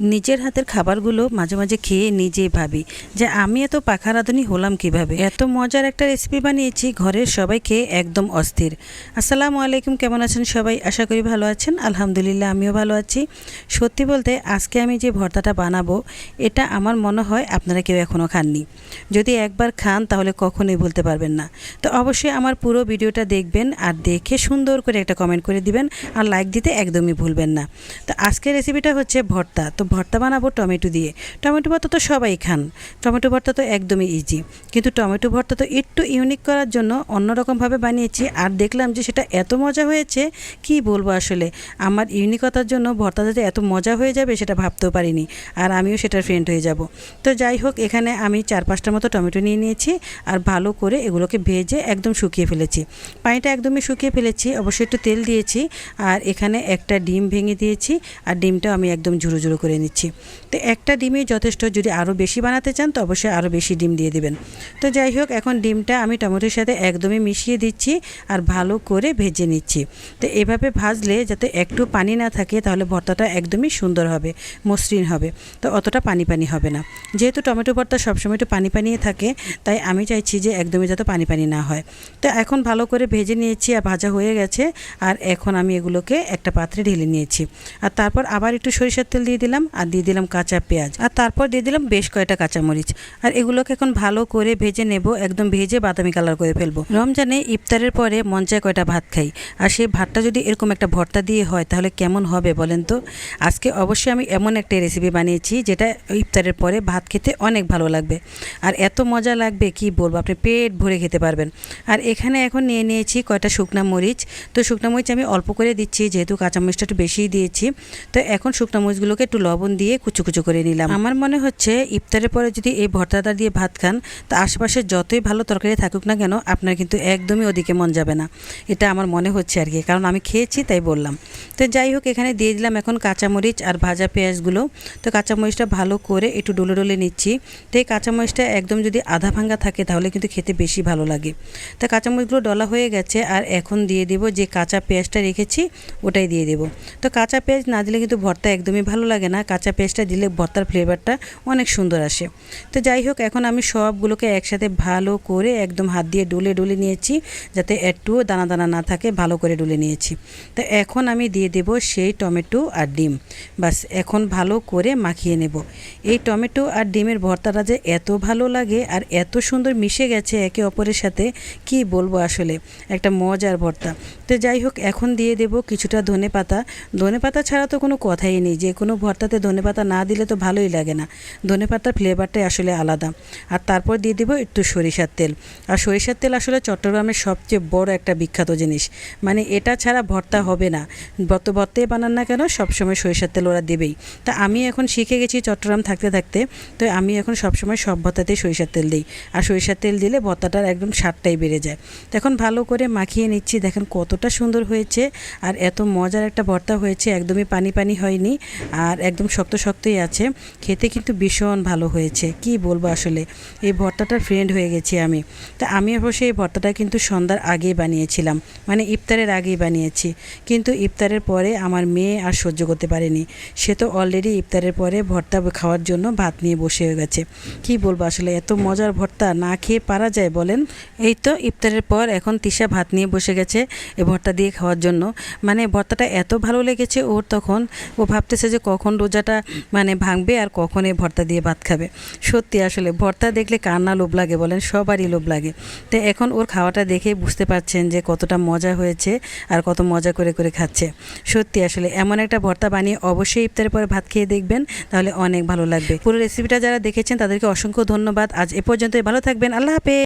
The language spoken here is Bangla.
নিজের হাতের খাবারগুলো মাঝে মাঝে খেয়ে নিজেই ভাবি যে আমি এত পাখা রাঁধুনি হলাম কীভাবে? এত মজার একটা রেসিপি বানিয়েছি, ঘরের সবাই খেয়ে একদম অস্থির। আসসালামু আলাইকুম, কেমন আছেন সবাই? আশা করি ভালো আছেন। আলহামদুলিল্লাহ, আমিও ভালো আছি। সত্যি বলতে, আজকে আমি যে ভর্তাটা বানাবো, এটা আমার মনে হয় আপনারা কেউ এখনও খাননি। যদি একবার খান, তাহলে কখনোই বলতে পারবেন না। তো অবশ্যই আমার পুরো ভিডিওটা দেখবেন আর দেখে সুন্দর করে একটা কমেন্ট করে দিবেন আর লাইক দিতে একদমই ভুলবেন না। তো আজকের রেসিপিটা হচ্ছে ভর্তা। তো ভর্তা বানাবো টমেটো দিয়ে। টমেটো ভর্তা তো সবাই খান। টমেটো ভর্তা তো একদমই ইজি কিন্তু টমেটো ভর্তা তো একটু ইউনিক করার জন্য অন্যরকমভাবে বানিয়েছি। আর দেখলাম যে সেটা এত মজা হয়েছে, কি বলব আসলে? আমার ইউনিকতার জন্য ভর্তাটা যে এত মজা হয়ে যাবে সেটা ভাবতেও পারিনি। আর আমিও সেটার ফ্রেন্ড হয়ে যাব। তো যাই হোক, এখানে আমি চার পাঁচটার মতো টমেটো নিয়ে নিয়েছি। আর ভালো করে এগুলোকে ভেজে একদম শুকিয়ে ফেলেছি। পানিটা একদমই শুকিয়ে ফেলেছি। অবশ্যই একটু তেল দিয়েছি। আর এখানে একটা ডিম ভেঙে দিয়েছি। আর ডিমটাও আমি একদম ঝুড়ো ঝুড়ো করে নিচ্ছি। তো একটা ডিমই যথেষ্ট। যদি আরও বেশি বানাতে চান, তো অবশ্যই আরও বেশি ডিম দিয়ে দিবেন। তো যাই হোক, এখন ডিমটা আমি টমেটোর সাথে একদমই মিশিয়ে দিচ্ছি আর ভালো করে ভেজে নিচ্ছি। তো এভাবে ভাজলে যাতে একটু পানি না থাকে, তাহলে ভর্তাটা একদমই সুন্দর হবে, মসৃণ হবে। তো অতটা পানি পানি হবে না। যেহেতু টমেটো ভর্তা সবসময় একটু পানি পানিয়ে থাকে, তাই আমি চাইছি যে একদমই যাতে পানি পানি না হয়। তো এখন ভালো করে ভেজে নিয়েছি আর ভাজা হয়ে গেছে। আর এখন আমি এগুলোকে একটা পাত্রে ঢেলে নিয়েছি। আর তারপর আবার একটু সরিষার তেল দিয়ে দিলাম। আর দিয়ে দিলাম কাঁচা পেঁয়াজ। আর তারপর দিয়ে দিলাম বেশ কয়েকটা কাঁচামরিচ। আর এগুলোকে এখন ভালো করে ভেজে নেব, একদম ভেজে বাদামি কালার করে ফেলব। রমজানে ইফতারের পরে মন চায় কয়টা ভাত খাই। আর সেই ভাতটা যদি এরকম একটা ভর্তা দিয়ে হয়, তাহলে কেমন হবে বলেন তো? আজকে অবশ্যই আমি এমন একটা রেসিপি বানিয়েছি, যেটা ইফতারের পরে ভাত খেতে অনেক ভালো লাগবে। আর এত মজা লাগবে, কি বলব? আপনি পেট ভরে খেতে পারবেন। আর এখানে এখন নিয়ে নিয়েছি কয়টা শুকনা মরিচ। তো শুকনা মরিচ আমি অল্প করে দিচ্ছি, যেহেতু কাঁচামরিচটা একটু বেশিই দিয়েছি। তো এখন শুকনা মরিচগুলোকে একটু লবণ দিয়ে কুচু কুচু করে নিলাম। আমার মনে হচ্ছে ইফতারের পরে যদি এই ভর্তাটা দিয়ে ভাত খান, তা আশেপাশে যতই ভালো তরকারি থাকুক না কেন, আপনার কিন্তু একদমই ওদিকে মন যাবে না। এটা আমার মনে হচ্ছে আর কি, কারণ আমি খেয়েছি তাই বললাম। তো যাই হোক, এখানে দিয়ে দিলাম এখন কাঁচামরিচ আর ভাজা পেঁয়াজগুলো। তো কাঁচামরিচটা ভালো করে একটু ডলে ডলে নিচ্ছি। তো এই কাঁচামরিচটা একদম যদি আধা ভাঙ্গা থাকে, তাহলে কিন্তু খেতে বেশি ভালো লাগে। তো কাঁচামরিচগুলো ডলা হয়ে গেছে, আর এখন দিয়ে দেব যে কাঁচা পেঁয়াজটা রেখেছি, ওটাই দিয়ে দেব। তো কাঁচা পেঁয়াজ না দিলে কিন্তু ভর্তা একদমই ভালো লাগে না কাঁচা পেঁয়াজটা দিলে ভর্তার ফ্লেভারটা অনেক সুন্দর আসে। তো যাই হোক, এখন আমি সবগুলোকে একসাথে ভালো করে একদম হাত দিয়ে ডুলে ডুলে নিয়েছি, যাতে একটুও দানা দানা না থাকে, ভালো করে ডুলে নিয়েছি। তো এখন আমি দিয়ে দেব সেই টমেটো আর ডিম। বাস এখন ভালো করে মাখিয়ে নেব। এই টমেটো আর ডিমের ভর্তাটা যে এত ভালো লাগে আর এত সুন্দর মিশে গেছে একে অপরের সাথে, কি বলব আসলে? একটা মজার ভর্তা। তো যাই হোক, এখন দিয়ে দেব কিছুটা ধনে পাতা ধনে পাতা ছাড়া তো কোনো কথাই নেই, যে কোনো ভর্তাতে ধনে পাতা না দিলে তো ভালোই লাগে না। ধনে পাতার ফ্লেভারটাই আসলে আলাদা। আর তারপর দিয়ে দেবো একটু সরিষার তেল। আর সরিষার তেল আসলে চট্টগ্রামের সবচেয়ে বড় একটা বিখ্যাত জিনিস। মানে এটা ছাড়া ভর্তা হবে না। যত ভর্তাই বানান না কেন, সবসময় সরিষার তেল ওরা দেবেই। তা আমি এখন শিখে গেছি চট্টগ্রাম থাকতে থাকতে, তো আমি এখন সবসময় সব ভর্তাতেই সরিষার তেল দিই। আর সরিষার তেল দিলে ভর্তাটার একদম স্বাদটাই বেড়ে যায়। তখন ভালো করে মাখিয়ে নিচ্ছি। দেখেন কতটা সুন্দর হয়েছে। আর এত মজার একটা ভর্তা হয়েছে। একদমই পানি পানি হয়নি। আর একদম শক্ত শক্তই আছে। খেতে কিন্তু ভীষণ ভালো হয়েছে। কি বলব আসলে? এই ভর্তাটার ফ্রেন্ড হয়ে গেছি আমি। তা আমি অবশ্যই এই ভর্তাটা কিন্তু সন্ধ্যার আগেই বানিয়েছিলাম। মানে ইফতারের আগেই বানিয়েছি। কিন্তু ইফতারের পরে আমার মেয়ে আর সহ্য করতে পারেনি। সে তো অলরেডি ইফতারের পরে ভর্তা খাওয়ার জন্য ভাত নিয়ে বসে হয়ে গেছে। কি বলব আসলে? এত মজার ভর্তা না খেয়ে পারা যায় বলেন? এই তো ইফতারের পর এখন তিশা ভাত নিয়ে বসে গেছে এই ভর্তা দিয়ে খাওয়ার জন্য। মানে ভর্তাটা এত ভালো লেগেছে ওর তখন। ও ভাবতেছে যে কখন রোজাটা মানে ভাঙবে আর কখনই ভর্তা দিয়ে ভাত খাবে। সত্যি আসলে ভর্তা দেখলে কার না লোভ লাগে বলেন, সবারই লোভ লাগে। তো এখন ওর খাওয়াটা দেখে বুঝতে পারছেন যে কতটা মজা হয়েছে আর কত মজা করে করে খাচ্ছে। সত্যি আসলে এমন একটা ভর্তা বানিয়ে অবশ্যই ইফতারের পরে ভাত খেয়ে দেখবেন, তাহলে অনেক ভালো লাগবে। পুরো রেসিপিটা যারা দেখেছেন তাদেরকে অসংখ্য ধন্যবাদ। আজ এ পর্যন্তই, ভালো থাকবেন, আল্লাহ হাফেজ।